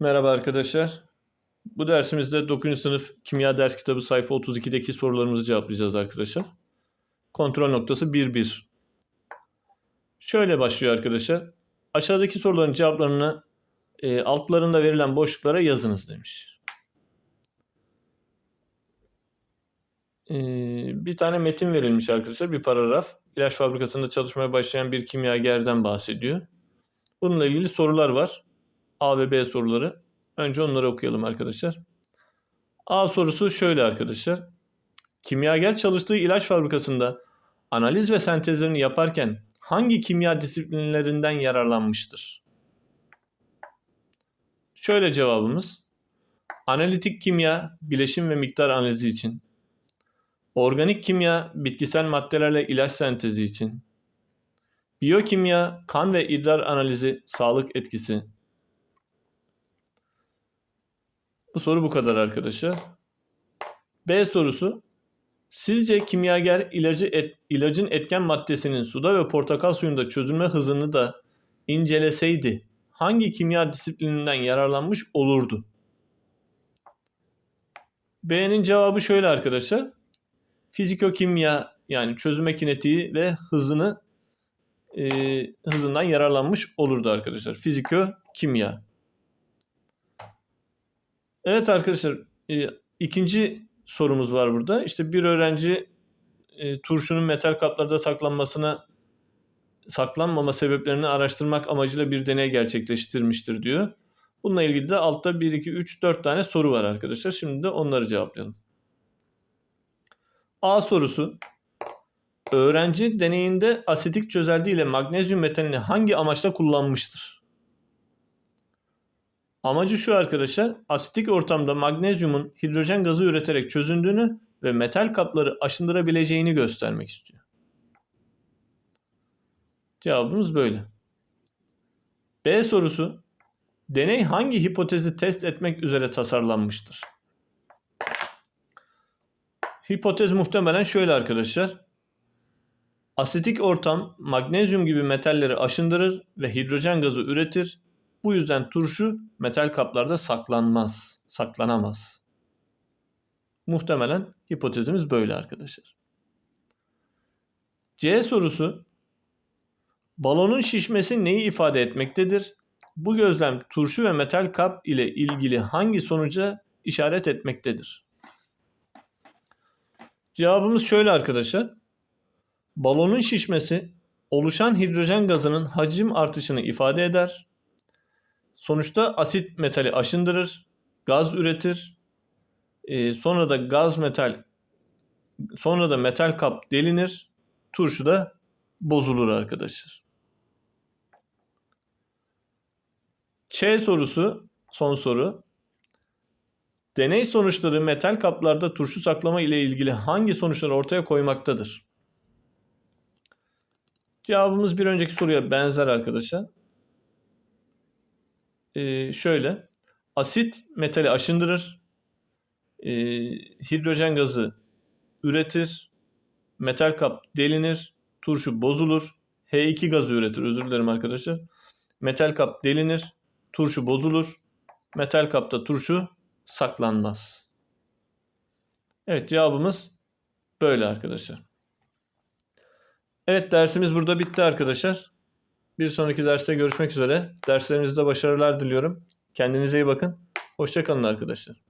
Merhaba arkadaşlar. Bu dersimizde 9. sınıf kimya ders kitabı sayfa 32'deki sorularımızı cevaplayacağız arkadaşlar. Kontrol noktası 1-1. Şöyle başlıyor arkadaşlar. Aşağıdaki soruların cevaplarını e, altlarında verilen boşluklara yazınız demiş. E, bir tane metin verilmiş arkadaşlar. Bir paragraf. İlaç fabrikasında çalışmaya başlayan bir kimyagerden bahsediyor. Bununla ilgili sorular var. A ve B soruları. Önce onları okuyalım arkadaşlar. A sorusu şöyle arkadaşlar. Kimyager çalıştığı ilaç fabrikasında analiz ve sentezlerini yaparken hangi kimya disiplinlerinden yararlanmıştır? Şöyle cevabımız. Analitik kimya, bileşim ve miktar analizi için. Organik kimya, bitkisel maddelerle ilaç sentezi için. Biyokimya, kan ve idrar analizi, sağlık etkisi. Bu soru bu kadar arkadaşlar. B sorusu. Sizce kimyager ilacı et, ilacın etken maddesinin suda ve portakal suyunda çözülme hızını da inceleseydi hangi kimya disiplininden yararlanmış olurdu? B'nin cevabı şöyle arkadaşlar. Fizikokimya yani çözülme kinetiği ve hızını e, hızından yararlanmış olurdu arkadaşlar. Fizikokimya. Evet arkadaşlar e, ikinci sorumuz var burada. İşte bir öğrenci e, turşunun metal kaplarda saklanmasına saklanmama sebeplerini araştırmak amacıyla bir deney gerçekleştirmiştir diyor. Bununla ilgili de altta 1, 2, 3, 4 tane soru var arkadaşlar. Şimdi de onları cevaplayalım. A sorusu. Öğrenci deneyinde asitik çözelti ile magnezyum metalini hangi amaçla kullanmıştır? Amacı şu arkadaşlar, asitik ortamda magnezyumun hidrojen gazı üreterek çözündüğünü ve metal kapları aşındırabileceğini göstermek istiyor. Cevabımız böyle. B sorusu, deney hangi hipotezi test etmek üzere tasarlanmıştır? Hipotez muhtemelen şöyle arkadaşlar. Asitik ortam magnezyum gibi metalleri aşındırır ve hidrojen gazı üretir bu yüzden turşu metal kaplarda saklanmaz, saklanamaz. Muhtemelen hipotezimiz böyle arkadaşlar. C sorusu Balonun şişmesi neyi ifade etmektedir? Bu gözlem turşu ve metal kap ile ilgili hangi sonuca işaret etmektedir? Cevabımız şöyle arkadaşlar. Balonun şişmesi oluşan hidrojen gazının hacim artışını ifade eder. Sonuçta asit metali aşındırır, gaz üretir. E, sonra da gaz metal sonra da metal kap delinir. Turşu da bozulur arkadaşlar. Ç sorusu son soru. Deney sonuçları metal kaplarda turşu saklama ile ilgili hangi sonuçları ortaya koymaktadır? Cevabımız bir önceki soruya benzer arkadaşlar e, şöyle. Asit metali aşındırır. E, hidrojen gazı üretir. Metal kap delinir. Turşu bozulur. H2 gazı üretir. Özür dilerim arkadaşlar. Metal kap delinir. Turşu bozulur. Metal kapta turşu saklanmaz. Evet cevabımız böyle arkadaşlar. Evet dersimiz burada bitti arkadaşlar. Bir sonraki derste görüşmek üzere. Derslerinizde başarılar diliyorum. Kendinize iyi bakın. Hoşçakalın arkadaşlar.